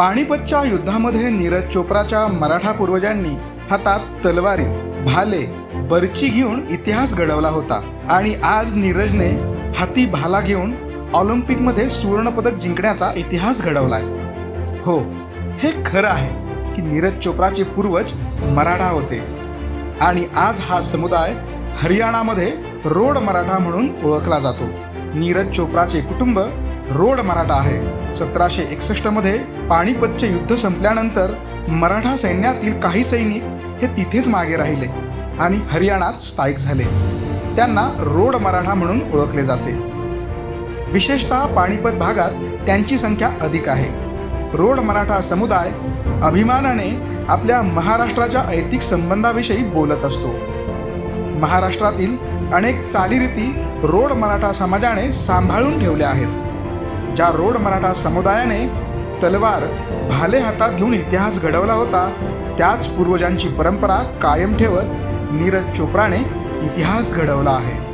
पाणीपतच्या युद्धामध्ये नीरज चोप्राच्या मराठा पूर्वजांनी हातात तलवारी भाले बर्ची घेऊन इतिहास घडवला होता आणि आज नीरजने हाती भाला घेऊन ऑलिम्पिकमध्ये सुवर्णपदक जिंकण्याचा इतिहास घडवलाय. हो हे खरं आहे की नीरज चोप्राचे पूर्वज मराठा होते. आणि आज हा समुदाय हरियाणामध्ये रोड मराठा म्हणून ओळखला जातो. नीरज चोप्राचे कुटुंब रोड मराठा आहे. सतराशे एकसष्टमध्ये पाणीपतचे युद्ध संपल्यानंतर मराठा सैन्यातील काही सैनिक हे तिथेच मागे राहिले आणि हरियाणात स्थायिक झाले. त्यांना रोड मराठा म्हणून ओळखले जाते. विशेषतः पाणीपत भागात त्यांची संख्या अधिक आहे. रोड मराठा समुदाय अभिमानाने आपल्या महाराष्ट्राच्या ऐतिक संबंधाविषयी बोलत असतो. महाराष्ट्रातील अनेक चालीरीती रोड मराठा समाजाने सांभाळून ठेवल्या आहेत. ज्या रोड मराठा समुदायाने तलवार भाले हातात घेऊन इतिहास घडवला होता त्याच पूर्वजांची परंपरा कायम ठेवत नीरज चोप्राने इतिहास घडवला आहे.